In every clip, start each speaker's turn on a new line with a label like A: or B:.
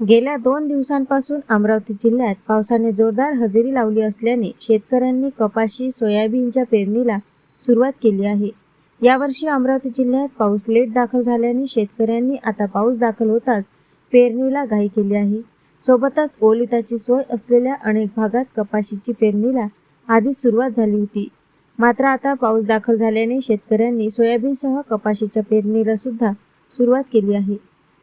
A: गेल्या दोन दिवसांपासून अमरावती जिल्ह्यात पावसाने जोरदार हजेरी लावली असल्याने शेतकऱ्यांनी कपाशी सोयाबीनच्या पेरणीला सुरुवात केली आहे. यावर्षी अमरावती जिल्ह्यात पाऊस लेट दाखल झाल्याने शेतकऱ्यांनी आता पाऊस दाखल होताच पेरणीला घाई केली आहे. सोबतच ओलिताची सोय असलेल्या अनेक भागात कपाशीची पेरणीला आधीच सुरुवात झाली होती. मात्र आता पाऊस दाखल झाल्याने शेतकऱ्यांनी सोयाबीनसह कपाशीच्या पेरणीला सुद्धा सुरुवात केली आहे.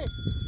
B: Hey.